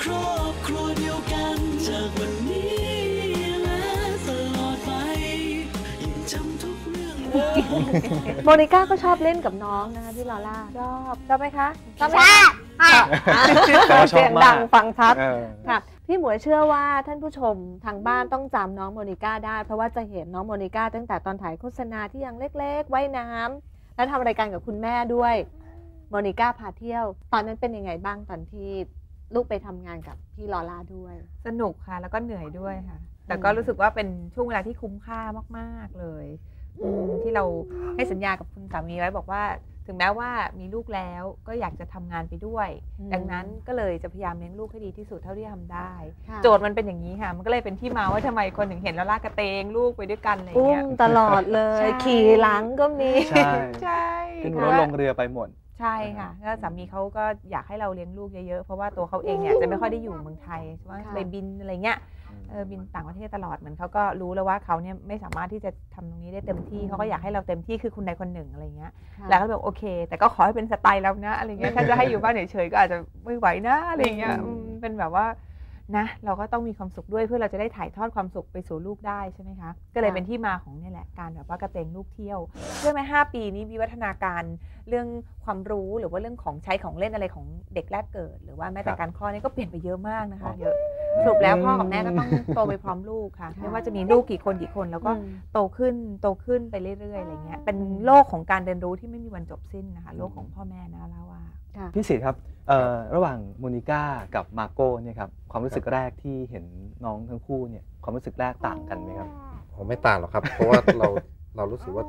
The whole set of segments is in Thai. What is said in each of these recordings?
ครอบครัวเดียวกันจากวันนี้และตลอดไปยังจำทุกเรื่องราวโมนิก้าก็ชอบเล่นกับน้องนะคะพี่ลอล่าชอบชอบไหมคะชอบไหมชคะอบค่ะเสียงดังฟังชัดเออค่ะพี่หมวยเชื่อว่าท่านผู้ชมทางบ้านต้องจำน้องโมนิก้าได้ เพราะว่าจะเห็นน้องโมนิก้าตั้งแต่ตอนถ่ายโฆษณาที่ยังเล็กๆว่ายน้ำและทำรายการกับคุณแม่ด้วยโมนิก้าพาเที่ยว ตอนนั้นเป็นยังไงบ้างตอนที่ ลูกไปทำงานกับพี่ลอล่าด้วย สนุกค่ะ แล้วก็เหนื่อยด้วยค่ะ แต่ก็รู้สึกว่าเป็นช่วงเวลาที่คุ้มค่ามากๆเลยอืมที่เราให้สัญญากับคุณสามีไว้บอกว่า ถึงแม้ว่ามีลูกแล้วก็อยากจะทำงานไปด้วยอืมดังนั้นก็เลยจะพยายามเลี้ยงลูกให้ดีที่สุดเท่าที่ทำได้ค่ะโจทย์มันเป็นอย่างนี้ค่ะ มันก็เลยเป็นที่มาว่าทำไมคนถึงเห็นแล้วลากกระเตงลูกไปด้วยกันอะไรอย่างอุ้เงี้มยตลอดเลยใช่ขี่หลังก็มี ใช่ใช่ขึ้นเพรราะถว่าลงเรือไปหมด ใช่ค่ะแล้วสามีเขาก็อยากให้เราเลี้ยงลูกเยอะๆ เพราะว่าตัวเขาเองเนี่ยจะไม่ค่อยได้อยู่เมืองไทยว่าค่ะไปบินอะไรเงี้ยเออบินต่างประเทศตลอดเหมือนเขาก็รู้แล้วว่าเขาเนี่ยไม่สามารถที่จะทำตรงนี้ได้เต็มที่เขาก็อยากให้เราเต็มที่คือคุณใดคนหนึ่งอะไรเงี้ยค่ะแล้วก็แบบโอเค แต่ก็ขอให้เป็นสไตล์เรานะอะไรเงี้ยถ้าจะให้อยู่บ้านเฉยๆก็อาจจะไม่ไหวนะอะไรเงี้ยอืมอืมเป็นแบบว่า นะเราก็ต้องมีความสุขด้วยเพื่อเราจะได้ถ่ายทอดความสุขไปสู่ลูกได้ใช่ไหมคะ ก็เลยเป็นที่มาของเนี่ยแหละการแบบว่ากระเตงลูกเที่ยวเชื่อไหมห้าปีนี้วิวัฒนาการเรื่องความรู้หรือว่าเรื่องของใช้ของเล่นอะไรของเด็กแรกเกิด หรือว่าแม้แต่ครับการคลอดนี่ก็เปลี่ยนไปเยอะมากนะคะอ๋อเยอะ สรุปแล้วพ่อกับแม่ก็ต้องโตไปพร้อมลูกค่ะค่ะไม่ว่าจะมีลูกกี่คนกี่คนแล้วก็อืมโตขึ้นโตขึ้นไปเรื่อยๆอะไรเงี้ยเป็นโลกของการเรียนรู้ที่ไม่มีวันจบสิ้นนะคะโลกของพ่อแม่นะแล้วว่าค่ะพี่สิทธิ์ครับเอ่อระหว่างโมนิก้ากับมาโก้เนี่ยครับความรู้สึกแรกที่เห็นน้องทั้งคู่เนี่ยความรู้สึกแรกต่างกันไหมครับผมไม่ต่างหรอกครับ เพราะว่าเราเรารู้สึกว่า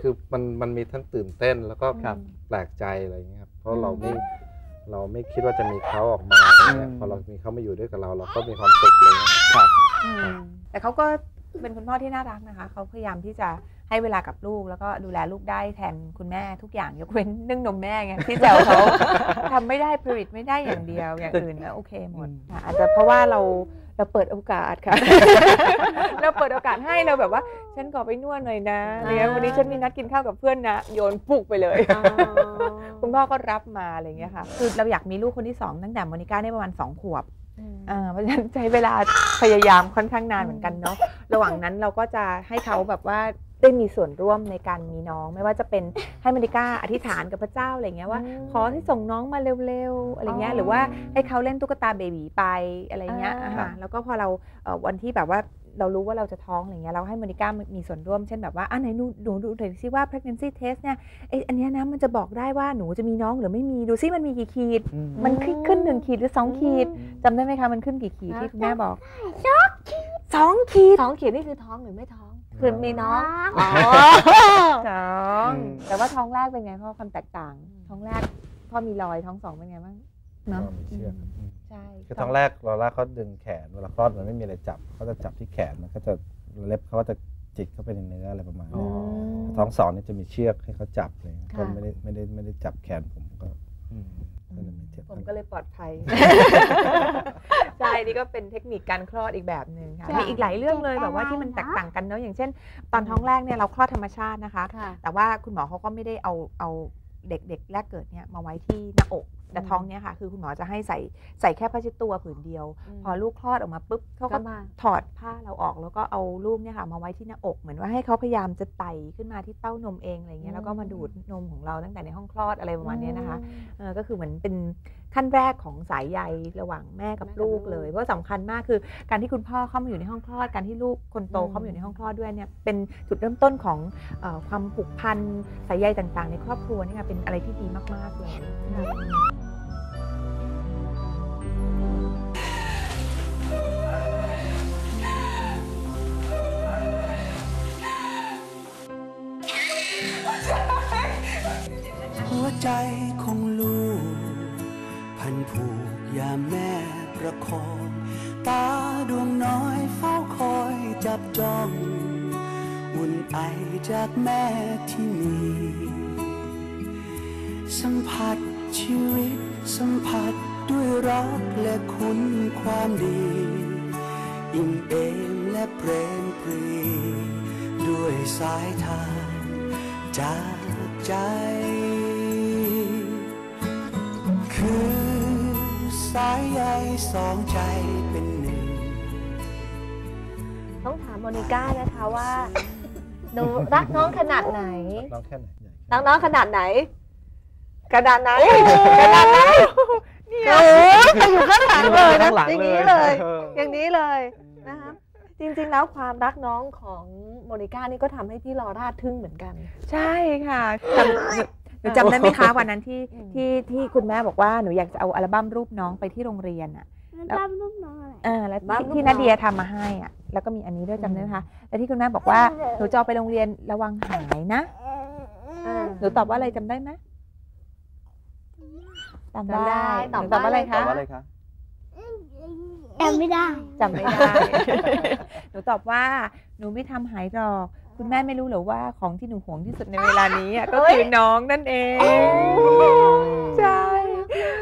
คือมันมันมีทั้งตื่นเต้นแล้วก็ครับแปลกใจอะไรอย่างเงี้ยครับเพราะเราไม่ เราไม่คิดว่าจะมีเขาออกมาอะไรเงี้ยอืมพอเรามีเขามาอยู่ด้วยกับเรา เราก็มีความสุขเลยครับแต่เขาก็เป็นคุณพ่อที่น่ารักนะคะเขาพยายามที่จะให้เวลากับลูกแล้วก็ดูแลลูกได้แทนคุณแม่ทุกอย่างยกเว้นนึ่งนมแม่ไงที่แซวเขาทำไม่ได้ผลิตไม่ได้อย่างเดียวอย่างอื่นนะโอเคหมดค่ะอาจจะเพราะว่าเรา เราเปิดโอกาสค่ะ เราเปิดโอกาสให้เราแบบว่า ฉันขอไปนวดหน่อยนะอะไรเงี้ยวันนี้ฉันมีนัดกินข้าวกับเพื่อนนะ โยนปุกไปเลยอ๋อคุณพ่อก็รับมาอะไรเงี้ยค่ะ คือเราอยากมีลูกคนที่สองตั้งแต่โมนิก้าได้ประมาณสองขวบอ่าเพราะฉะนั้นใช้เวลาพยายามค่อนข้างนานเหมือนกันเนาะ ระหว่างนั้นเราก็จะให้เขาแบบว่า ได้มีส่วนร่วมในการมีน้อง ไม่ว่าจะเป็นให้มาริก้าอธิษฐานกับพระเจ้าอะไรเงี้ยว่าอืมขอให้ส่งน้องมาเร็วๆอะไรเงี้ยอ๋อหรือว่าให้เขาเล่นตุ๊กตาเบบีไปอะไรเงี้ยอ่าอ่าฮะแล้วก็พอเราเอ่อวันที่แบบว่าเรารู้ว่าเราจะท้องอะไรเงี้ยเราให้มาริก้ามีส่วนร่วมเช่นแบบว่าอะไหนหนูหนูดูหน่อยสิว่า pregnancy test เนี่ยไออันเนี้ยนะมันจะบอกได้ว่าหนูจะมีน้องหรือไม่มีดูซิมันมีกี่ขีดอืมมันขึ้นขึ้นหนึ่งขีดหรือสองขีดอืมจำได้ไหมคะมันขึ้นกี่ขีดที่คุณแม่บอกสองสองขีดท้องเขียนนี่คือท้องหรือไม่ท้อง คือมีน้องอ๋อท้องอืมแต่ว่าท้องแรกเป็นไงพ่อความแตกต่าง ท้องแรกพ่อมีรอยท้องสองเป็นไงบ้างก็เนาะมีเชือกอืมใช่คือท้องแรกเราล่าเขาดึงแขนเวลาคลอดมันไม่มีอะไรจับเขาจะจับที่แขนมันก็จะเล็บเขาก็จะจิกเข้าไปในเนื้ออะไรประมาณอ๋อนี้ท้องสองนี่จะมีเชือกให้เขาจับเลยค่ะก็ไม่ได้ไม่ได้ไม่ได้จับแขนผมก็ อืมก็เลยไม่เจ็บผมก็เลยปลอดภัย ใช่ นี่ก็เป็นเทคนิคการคลอดอีกแบบหนึ่งค่ะค่ะมีอีกหลายเรื่องเลยแบบว่าที่มันแตกต่างกันเนาะอย่างเช่น ตอนท้องแรกเนี่ยเราคลอดธรรมชาตินะคะค่ะแต่ว่าคุณหมอเขาก็ไม่ได้เอาเอาเด็กเด็กแรกเกิดเนี่ยมาไว้ที่หน้าอก แต่อืมท้องเนี่ยค่ะ คือคุณหมอจะให้ใส่ใส่แค่ผ้าเช็ดตัวผืนเดียวอืมพอลูกคลอดออกมาปุ๊บเขาก็ก็มาถอดผ้าเราออกแล้วก็เอาลูกเนี่ยค่ะมาไว้ที่หน้าอกเหมือนว่าให้เขาพยายามจะไต่ขึ้นมาที่เต้านมเองอะไรเงี้ยแล้วก็มาดูดนมของเราตั้งแต่ในห้องคลอดอะไรประมาณเนี้ยนะคะเออก็คือเหมือนเป็นขั้นแรกของสายใยระหว่างแม่กับแม่กับลูกลูกเลย เพราะสำคัญมากคือการที่คุณพ่อเข้ามาอยู่ในห้องคลอดการที่ลูกคนโตอืมเข้ามาอยู่ในห้องคลอดด้วยเนี่ยเป็นจุดเริ่มต้นของเออความผูกพันสายใยต่างๆ ในครอบครัวนี่ค่ะเป็นอะไรที่ดีมากๆเลย ใจของลูก พันผูกยามแม่ประคอง ตาดวงน้อยเฝ้าคอยจับจ้อง อุ่นไอจากแม่ที่มี สัมผัสชีวิตสัมผัสด้วยรักและคุณความดี อิ่มเอมและเปรมปรี ด้วยสายทานจากใจ คือสสายใยสองใจเป็นหนึ่ง ต้องถามโมนิก้านะคะว่าหนูรักน้องขนาดไหน น้องแค่ไหนใหญ่รักน้องขนาดไหน ขนาดไหนขนาดไหนโอ้ยไปอยู่ข้างหลังเลยนะข้างหลังอย่างเลยนี้เลยเอออย่างนี้เลยนะคะจริงๆ แล้วความรักน้องของโมนิก้านี่ก็ทำให้พี่ลอร่าทึ่งเหมือนกัน ใช่ค่ะจำห นูหนูจำได้ไหมคะวันนั้นที่อืมที่ที่คุณแม่บอกว่าหนูอยากจะเอาอัลบั้มรูปน้องไปที่โรงเรียนอะแล้วตามลูกน้องอะไรเออแล้วบ้านที่ลูกที่น้นาองเดียทำมาให้อะ แล้วก็มีอันนี้ด้วยจำได้ไหมคะแล้วที่คุณแม่บอกว่าหนูจะเอาไปโรงเรียนระวังหายนะอ่าหนูตอบว่าอะไรจำได้ไหมจำจำได้ได้ตอบหนูตอบว่าอะไรว่าคะตอบว่าอะไรคะจำไม่ได้จำไม่ได้ หนูตอบว่าหนูไม่ทำหายหรอก คุณแม่ไม่รู้เหรอว่าของที่หนูห่วงที่สุดในเวลานี้อะก็คือน้องนั่นเองใช่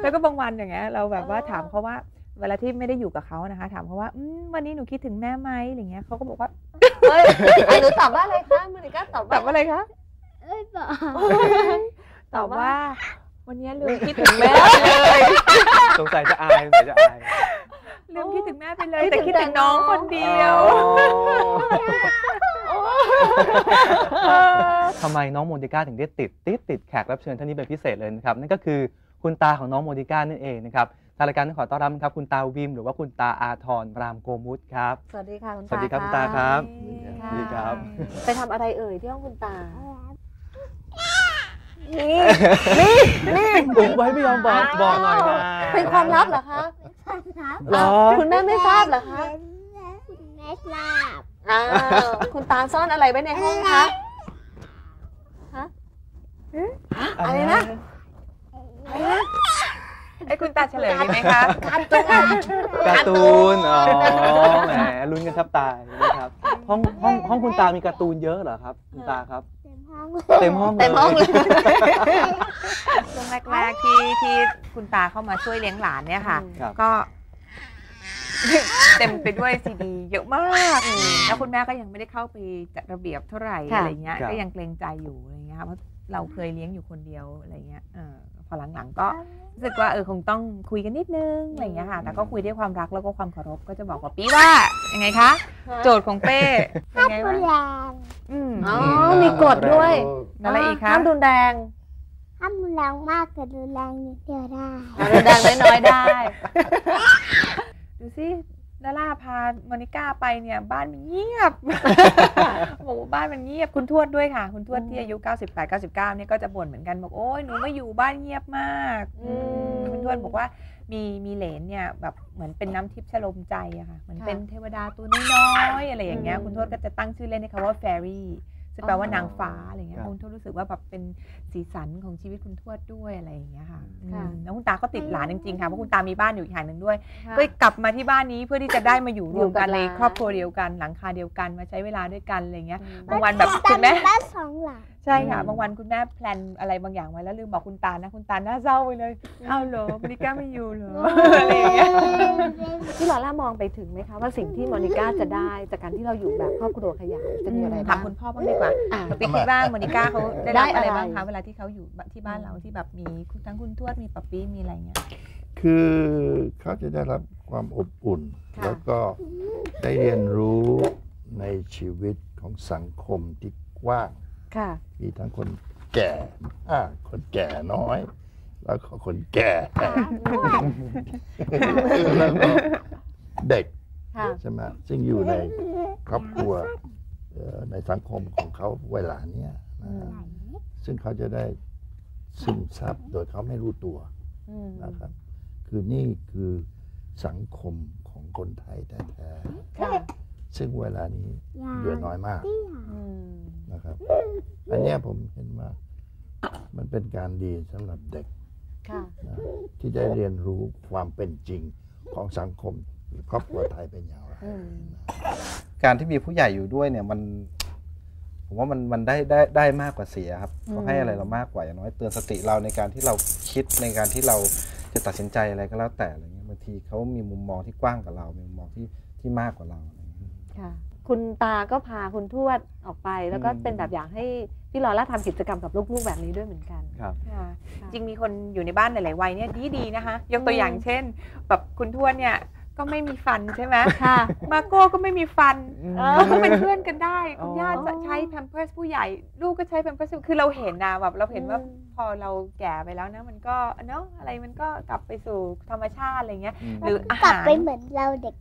แล้วก็บางวันอย่างเงี้ยเราแบบว่าถามเขาว่าเวลาที่ไม่ได้อยู่กับเขานะคะ ถามเขาว่าอืมวันนี้หนูคิดถึงแม่ไหมอะไรเงี้ยเขาก็บอกว่าเฮ้ยอะหนูตอบว่าอะไรคะโมนิก้าตอบตอบว่าอะไรคะเอ้ยบอกตอบว่า วันนี้ลืมคิดถึงแม่เลยสงสัยจะอายสงสัยจะอายลืมคิดถึงแม่ไปเลยแต่คิดถึงน้องคนเดียว ทำไมน้องโมดิก้าถึงได้ติดติดติดแขกรับเชิญท่านนี้เป็นพิเศษเลยนะครับนั่นก็คือคุณตาของน้องโมดิก้านั่นเองนะครับทางรายการต้องขอต้อนรับนะครับคุณตาวิม หรือว่าคุณตาอาทรรามโกมุตครับ สวัสดีค่ะคุณสวัสดีครับตาคุณตาครับค่ะสวัสดีครับไปทำอะไรเอ่ยที่ห้องคุณตาอุบไว้ไม่ยอมบอกบอกหน่อยนะเป็นความลับเหรอคะครับเหรอคุณแม่ไม่ทราบเหรอคะคุณแม่ทราบ อ้าวคุณตาซ่อนอะไรไว้ในห้องคะอะไรนะไอ้คุณตาเฉลยดีไหมคะการ์ตูนการ์ตูนอ๋อแหมลุ้นกันแทบตายนะครับห้องห้องห้องคุณตามีการ์ตูนเยอะเหรอครับคุณตาครับเต็มห้องเต็มห้องเลยเต็มห้องเลยช่วงแรกๆที่ที่คุณตาเข้ามาช่วยเลี้ยงหลานเนี่ยค่ะครับก็ เต็มไปด้วยซีดีเยอะมากแล้วคุณแม่ก็ยังไม่ได้เข้าไปจัดระเบียบเท่าไหร่ค่ะอะไรเงี้ยครับก็ยังเกรงใจอยู่อะไรเงี้ยค่ะเพราะเราเคยเลี้ยงอยู่คนเดียวอะไรเงี้ยเออพอหลังๆก็รู้สึกว่าเออคงต้องคุยกันนิดนึงอะไรเงี้ยค่ะแต่ก็คุยด้วยความรักแล้วก็ความเคารพก็จะบอกว่าปีว่ายังไงคะโจทย์ของเป้ยังไงรุวะนแรงอืมอ๋อมีกฎด้วยนั่นอะไรอีกคะห้ามรุนแรงห้ามรุนแรงมากแต่รุนแรงนิดเดียวได้ห้ามรุนแรงน้อยๆได้ ดูสิดาราพาโมนิก้าไปเนี่ย บ้านมันเงียบบอกว่าบ้านมันเงียบคุณทวดด้วยค่ะ คุณทวดที่อายุ 98 99เนี่ยก็จะบ่นเหมือนกันบอกโอ้ยหนูไม่อยู่บ้านเงียบมากอืมคุณทวดบอกว่ามีมีเหลนเนี่ยแบบเหมือนเป็นน้ำทิพย์ชโลมใจอะค่ะเหมือนค่ะเป็นเทวดาตัวน้อยๆอะไรอย่างเงี้ยอืมคุณทวดก็จะตั้งชื่อเล่นให้เขาว่า fairy ซึ่งแปลว่าอ๋อนางฟ้าอะไรเงี้ยครับคุณทวดรู้สึกว่าแบบเป็นสีสันของชีวิตคุณทวดด้วยอะไรอย่างเงี้ยค่ะค่ะอืมแล้วคุณตาก็ติดหลานจริงๆค่ะเพราะคุณตามีบ้านอยู่อีกแห่งหนึ่งด้วยค่ะก็กลับมาที่บ้านนี้เพื่อที่จะได้มาอยู่รวมกันอยู่กับหในลานครอบครัวเดียวกันหลังคาเดียวกันมาใช้เวลาด้วยกันอะไรเงี้ยอืมบางวันแบบคุณแม่บ้านสองหลังใช่ค่ะอืมบางวันคุณแม่แพลนอะไรบางอย่างไว้แล้วลืมบอกคุณตานะ คุณตาหน้าเศร้าไปเลยอ้าวเหรอมริก้าไม่อยู่เหรออะไรอย่างเงี้ยพี่ลอร่ามองไปถึงไหมคะว่าสิ่งที่โมนิก้าจะได้จากการที่เราอยู่แบบครอบครัวขยายจะมีอะไรถาบ้ามงคุณพ่อบ้างดีกว่าอะปิ๊กคิดว่าโมนิก้าเขาได้ได้รับอะอะไรไรบ้างคะเวลาที่เขาอยู่ที่บ้านเราที่แบบมีทั้งคุณทวดมีปัปปี้มีอะไรเงี้ยคือเขาจะได้รับความอบอุ่นค่ะแล้วก็ได้เรียนรู้ในชีวิตของสังคมที่กว้างค่ะ มีทั้งคนแก่อ่าคนแก่น้อย แล้วก็คนแก่แล้วก็เด็กค่ะใช่ไหมซึ่งอยู่ในครอบครัวเอ่อในสังคมของเขาเวลาเนี้ยนะฮะซึ่งเขาจะได้ซึมซับโดยเขาไม่รู้ตัวอืมนะครับ คือนี่คือสังคมของคนไทยแท้ค่ะๆซึ่งเวลานี้เหลือน้อยมากอืม นะครับ อันเนี้ยผมเห็นว่ามันเป็นการดีสำหรับเด็กค่ะนะที่ได้เรียนรู้ความเป็นจริงของสังคมครอบครัวไทยเป็นอย่างไรอืมการที่มีผู้ใหญ่อยู่ด้วยเนี่ยมันผมว่ามันมันได้ได้ได้มากกว่าเสียครับเขาให้อะไรเรามากกว่าอย่างน้อยเตือนสติเราในการที่เราคิดในการที่เราจะตัดสินใจอะไรก็แล้วแต่อะไรเงี้ยบางทีเขามีมุมมองที่กว้างกว่าเรา มีมุมมองที่ที่มากกว่าเราอะไรเงี้ยค่ะ คุณตาก็พาคุณทวดออกไป แล้วก็อืมเป็นแบบอย่างให้พี่ลอร่าทำกิจกรรมกับลูกๆแบบนี้ด้วยเหมือนกันครับค่ะจริงมีคนอยู่ในบ้านหลายๆวัยเนี่ยดีดีๆนะคะ ยกตัวอย่างเช่น แบบคุณทวดเนี่ย ก็ไม่มีฟันใช่ไหมค่ะมาโก้ก็ไม่มีฟันเออเราก็เป็นเพื่อนกันได้ คุณอ๋อย่าจะใช้แพมเพิร์สผู้ใหญ่ ลูกก็ใช้แพมเพิร์สคือเราเห็นนะแบบเราเห็นว่าอืมพอเราแก่ไปแล้วนะมันก็เนาะอะไรมันก็กลับไปสู่ธรรมชาติอะไรเงี้ยอืมหรืออากลับหารไปเหมือนเราเด็ก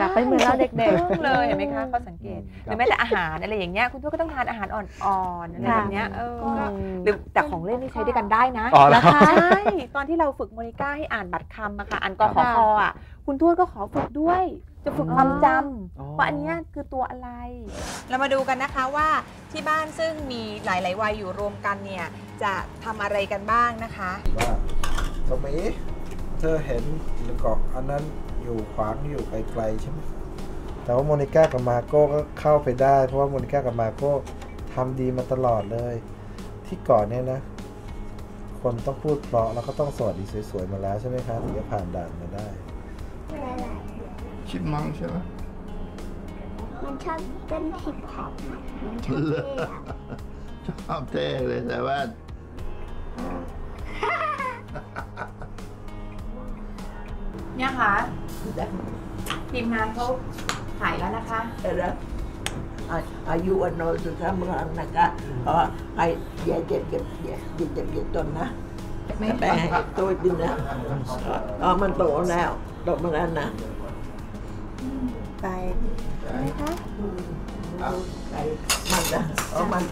กลับไปเหมือนเราเด็กๆเลยเห็นไหมคะเขาสังเกตอืมหรือแม้แต่อาหารอะไรอย่างเงี้ยคุณทวดก็ต้องทานอาหารอ่อนๆอะไรแบบเนี้ยเอออืก็มหรือแต่ของเล่นนี่ใช้ด้วยกันได้นะอ๋อเหรอนะคะใช่ตอนที่เราฝึกโมนิก้าให้อ่านบัตรคำอะค่ะอ่านกอขอคออะ คุณทวดก็ขอฝึกด้วย จะฝึกความจอ๋อำว่าอันเนี้ยคือตัวอะไร เรามาดูกันนะคะว่าที่บ้านซึ่งมีหลาย ๆ วัยอยู่รวมกันเนี่ย จะทำอะไรกันบ้างนะคะว่าสมัยเธอเห็นหรือเกาะอันนั้นอยู่ขวางอยู่ไกลๆใช่ไหมแต่ว่าโมนิก้ากับมาโก้ก็เข้าไปได้ เพราะว่าโมนิก้ากับมาโก้ทำดีมาตลอดเลย ที่เก่อนเนี่ยนะคนต้องพูดเพราะแล้วก็ต้องสวัสดีสวยๆมาแล้วใช่ไหมคะถึงจะผ่านด่านมาได้ ชิดมังใช่ไหมๆมันชอบเต้นฮิปฮอปมันชอบเท่อะชอบเท่เลยแต่ว่าเนี่ยค่ะทีมงานเขาถ่ายแล้วนะคะ Era ayu ano sa sama naka ay ya jet jet ya jet jet jet ต้นนะไม่แปลงตัวดินนะอ๋อมันโตแล้วโตมาแล้วนะไปนะคะไอ้มันนะอ๋อมัน Đậu bằng ăn à? Tài Tài khác Tài Măng à? Măng